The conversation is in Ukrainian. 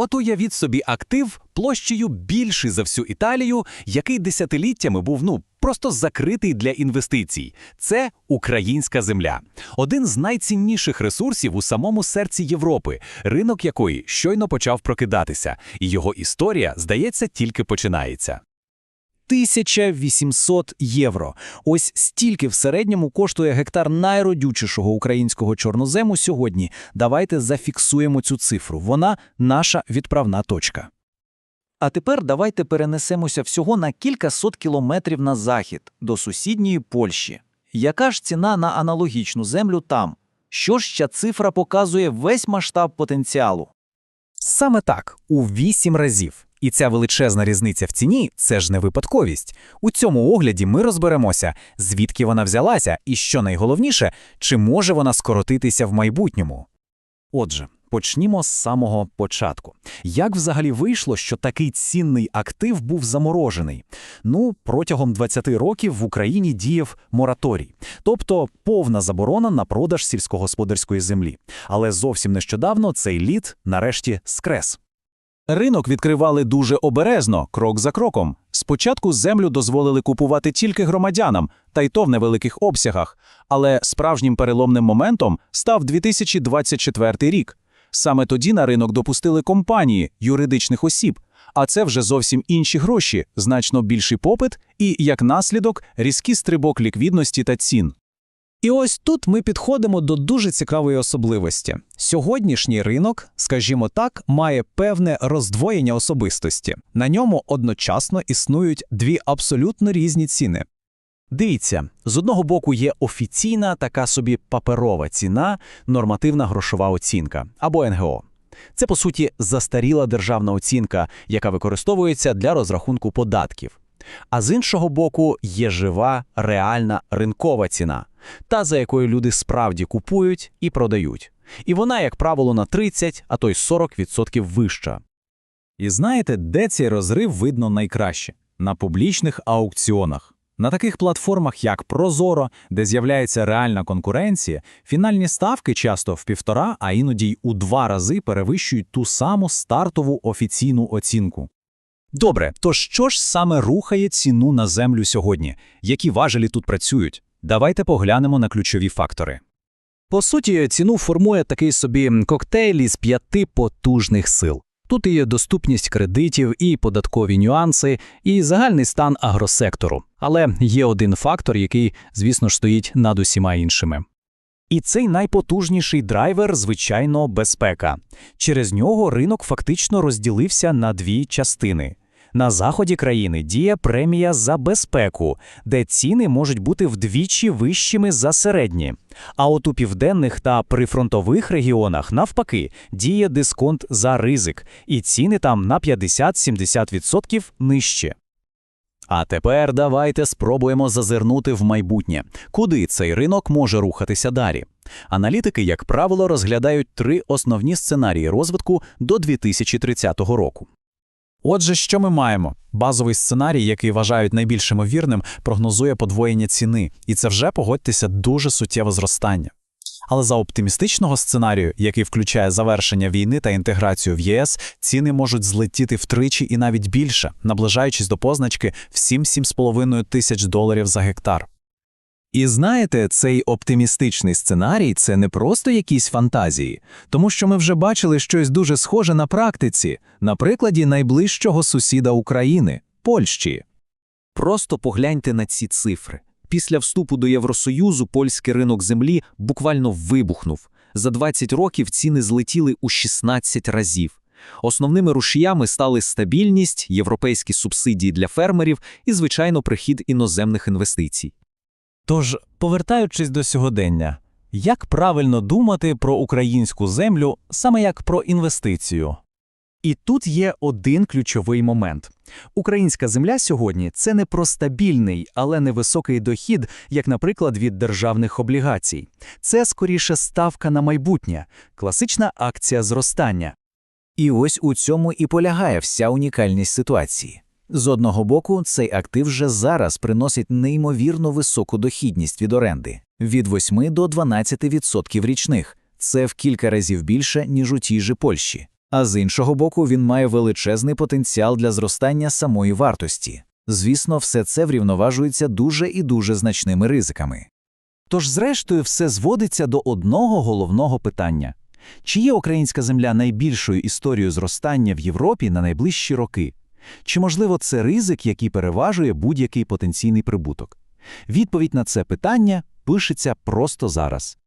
От уявіть собі актив площею більший за всю Італію, який десятиліттями був ну просто закритий для інвестицій. Це українська земля, один з найцінніших ресурсів у самому серці Європи, ринок якої щойно почав прокидатися, і його історія, здається, тільки починається. 1800 євро. Ось стільки в середньому коштує гектар найродючішого українського чорнозему сьогодні. Давайте зафіксуємо цю цифру. Вона наша відправна точка. А тепер давайте перенесемося всього на кілька сот кілометрів на захід, до сусідньої Польщі. Яка ж ціна на аналогічну землю там? Що ж ця цифра показує весь масштаб потенціалу? Саме так, у вісім разів. І ця величезна різниця в ціні це ж не випадковість. У цьому огляді ми розберемося, звідки вона взялася, і що найголовніше, чи може вона скоротитися в майбутньому. Отже, почнімо з самого початку. Як взагалі вийшло, що такий цінний актив був заморожений? Ну, протягом 20 років в Україні діяв мораторій, тобто повна заборона на продаж сільськогосподарської землі. Але зовсім нещодавно цей лід нарешті скрес. Ринок відкривали дуже обережно, крок за кроком. Спочатку землю дозволили купувати тільки громадянам, та й то в невеликих обсягах. Але справжнім переломним моментом став 2024 рік. Саме тоді на ринок допустили компанії, юридичних осіб, а це вже зовсім інші гроші, значно більший попит і, як наслідок, різкий стрибок ліквідності та цін. І ось тут ми підходимо до дуже цікавої особливості. Сьогоднішній ринок, скажімо так, має певне роздвоєння особистості. На ньому одночасно існують дві абсолютно різні ціни. Дивіться, з одного боку є офіційна така собі паперова ціна, нормативна грошова оцінка або НГО. Це, по суті, застаріла державна оцінка, яка використовується для розрахунку податків. А з іншого боку, є жива, реальна ринкова ціна, та за якою люди справді купують і продають. І вона, як правило, на 30, а то й 40% вища. І знаєте, де цей розрив видно найкраще? На публічних аукціонах. На таких платформах, як Прозоро, де з'являється реальна конкуренція, фінальні ставки часто в півтора, а іноді й у два рази перевищують ту саму стартову офіційну оцінку. Добре, то що ж саме рухає ціну на землю сьогодні? Які важелі тут працюють? Давайте поглянемо на ключові фактори. По суті, ціну формує такий собі коктейль із п'яти потужних сил. Тут є доступність кредитів, і податкові нюанси, і загальний стан агросектору. Але є один фактор, який, звісно ж, стоїть над усіма іншими. І цей найпотужніший драйвер, звичайно, безпека. Через нього ринок фактично розділився на дві частини. На заході країни діє премія за безпеку, де ціни можуть бути вдвічі вищими за середні. А от у південних та прифронтових регіонах, навпаки, діє дисконт за ризик, і ціни там на 50-70% нижче. А тепер давайте спробуємо зазирнути в майбутнє, куди цей ринок може рухатися далі. Аналітики, як правило, розглядають три основні сценарії розвитку до 2030 року. Отже, що ми маємо? Базовий сценарій, який вважають найбільш ймовірним, прогнозує подвоєння ціни, і це вже погодьтеся дуже суттєве зростання. Але за оптимістичного сценарію, який включає завершення війни та інтеграцію в ЄС, ціни можуть злетіти втричі і навіть більше, наближаючись до позначки в 7-7,5 тисяч доларів за гектар. І знаєте, цей оптимістичний сценарій це не просто якісь фантазії, тому що ми вже бачили щось дуже схоже на практиці, на прикладі найближчого сусіда України Польщі. Просто погляньте на ці цифри. Після вступу до Євросоюзу польський ринок землі буквально вибухнув. За 20 років ціни злетіли у 16 разів. Основними рушіями стали стабільність, європейські субсидії для фермерів і, звичайно, прихід іноземних інвестицій. Тож, повертаючись до сьогодення, як правильно думати про українську землю саме як про інвестицію? І тут є один ключовий момент. Українська земля сьогодні це не про стабільний, але невисокий дохід, як, наприклад, від державних облігацій. Це скоріше ставка на майбутнє, класична акція зростання. І ось у цьому і полягає вся унікальність ситуації. З одного боку, цей актив вже зараз приносить неймовірно високу дохідність від оренди від 8 до 12% річних. Це в кілька разів більше, ніж у тій же Польщі. А з іншого боку, він має величезний потенціал для зростання самої вартості. Звісно, все це врівноважується дуже і дуже значними ризиками. Тож, зрештою, все зводиться до одного головного питання. Чи є українська земля найбільшою історією зростання в Європі на найближчі роки? Чи, можливо, це ризик, який переважує будь-який потенційний прибуток? Відповідь на це питання пишеться просто зараз.